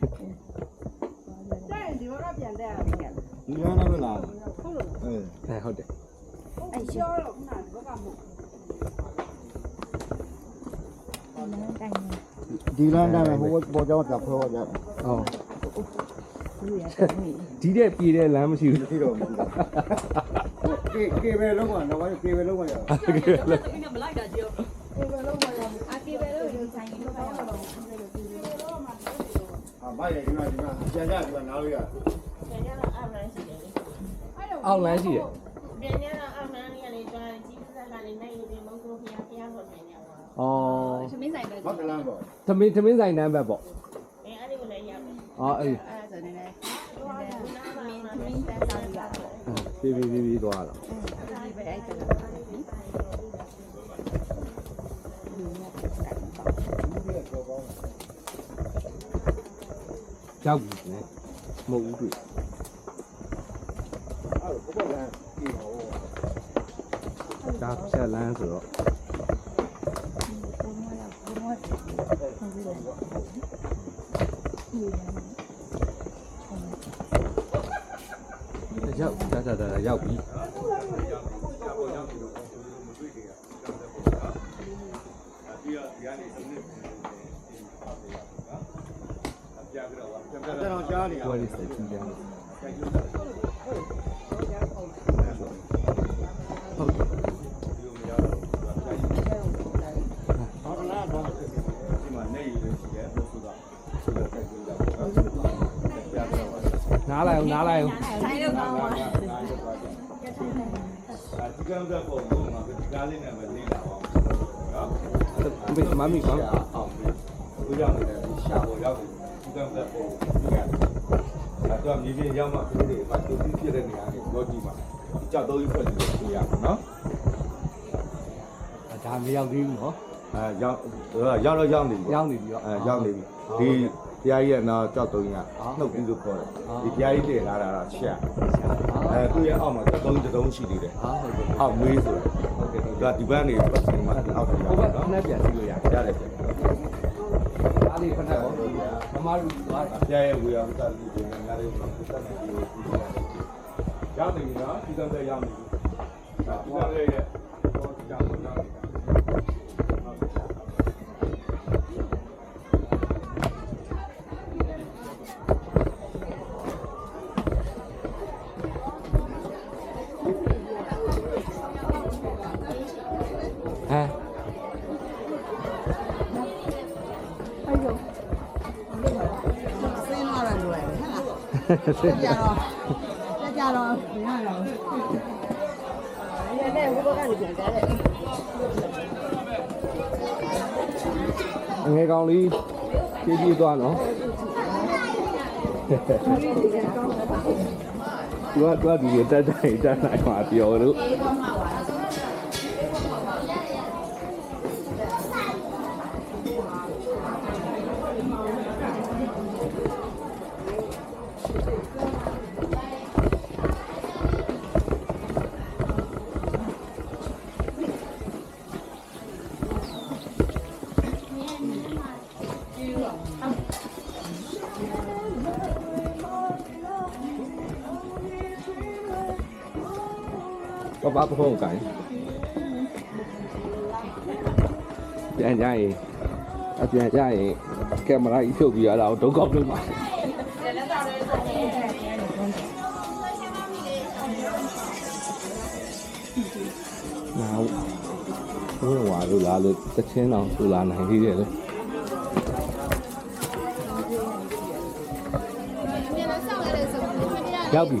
ဒီဘက်ကပြန်တက်ရတယ်ဒီလမ်းနဲ့ပဲလာဟုတ်လို့အေးအဲဟုတ်တယ်အဲ့ရှောတော့ခုနကဒီဘက်ကမဟုတ်ဒီလမ်းနဲ့ဟိုဘောကြောင်းကဖောကြတယ်ဟောဘူးရတဲ့မိဒီတဲ့ပြေးတဲ့လမ်းမရှိဘူးဒီတော့မရှိဘူးကေကေပဲလုံးကတော့ကေပဲလုံးကရအကေပဲလို့ယူဆိုင်ရင်တော့တော့အာမိုက်တယ်ဒီမှာဒီမှာကြံကြဒီမှာနားလို့ရအောက်လမ်းရှိတ ယ် ပြန်ရတော့အောင်နားလေးကနေသွားကြီးစက်ကနေနိုင်နေတယ်မုန်းကလို့ဖျားဖျားတော့ပြန်ရပါ ဩ သမင်းဆိုင်ပဲ ဟုတ်တယ်လားပေါ့ သမင်းသမင်းဆိုင်နန်းဘက်ပေါ့ အဲအဲ့ဒီကိုလည်းရမယ် အော်အေး အဲ့ဒါဆိုနေလေ သွားတာနားပါ သမင်း မှာ သမင်းတန်းစားရတာ ပြေးပြေးပြေးပြေးသွားတော့ ဒီပဲအဲ့ဒါ ရောက်ပြီနဲ့မဟုတ်ဘူးတွေ့ အဲ့တော့ဘောကလည်းဒီဟော ဒါဆက်လန်းဆိုတော့ရောက်ဒါဒါဒါရောက်ပြီ ကျွန်တော်ကြားနေ 玻璃水晶的。拿来哦，拿来哦，拿一个包啊，拿一个包。啊，这个我们在广东嘛，搁家里那没得哪往。没，没，没，没。啊。 ကြိုက်ကြတာကြားကြပါနားလိုက်အောင်နားလိုက်အောင်ဆိုင်တော့ကောင်းပါဒီကံကပုံကမှာဒီကားလေးနဲ့ပဲလေးလာအောင်နော်မမမီကောအောင်ဘူးရောက်နေတယ်ရှာပေါ်ရောက်ဒီကံကပုံဒီကအဲတော့မြေပြင်ရောက်မှသူတွေမှာတူပြီးဖြစ်တဲ့နေရာတွေတော့ကြည့်ပါကြောက်တော့ကြီးဖွင့်ပြီးပြရမှာနော်ဒါမရောက်သေးဘူးနော်အဲရောက်ရောက်တော့ရောက်နေပြီရောက်နေပြီတော့အဲရောက်နေပြီဒီဘုရားကြီးရဲ့နောက်ကြောက်တုံးကနှုတ်ပြီးလို့ခေါ်တယ်ဒီဘုရားကြီးတည်လာတာတော့ချက်အဲသူ့ရဲ့အောက်မှာကြောက်တုံးတုံးရှိနေတယ်ဟာဟုတ်တယ်အောက်မွေးဆိုတယ်ဟုတ်တယ်ဟုတ်သူကဒီဘက်နေပတ်စင်မှာအောက်ပြန်ဟိုဘက်ခဏပြန်ကြည့်လို့ရတယ်ရတယ်ပြန်အား လေးခဏတော့မမတို့သွားဘုရားရဲ့ဝေယံသတ်ပြီးပြန်လာတယ်ဆိုတော့တက်နေပြီးရောက်နေပြီနော်ဒီကံတဲ့ရောက်နေပြီဒါဒီကံရဲ့တော့ကြောက်တော့ရောက်နေတာ 在家喽，在家喽，你看喽。哎呀，来五个还是挺多的。俺家高丽，这一段哦。嘿嘿。我我在在在在看表呢。có bắp không cái chạy chạy à chạy chạy camera ý thiếu gì ở đâu đâu góc đâu mà nào đúng là ngoài rồi là được chắc chắn nào rồi là này đi rồi ရောက်ပြီ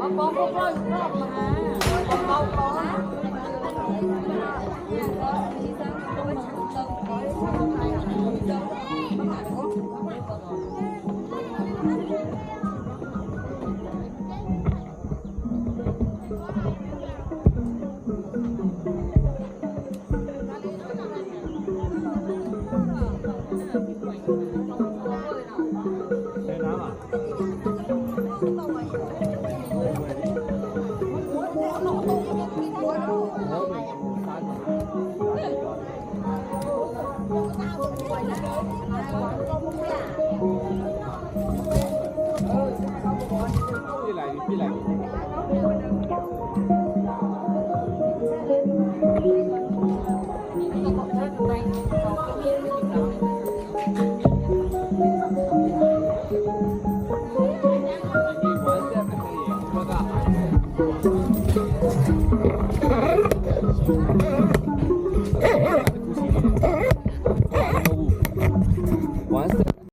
아빠 아빠 아빠 아빠 아빠 lại đi lại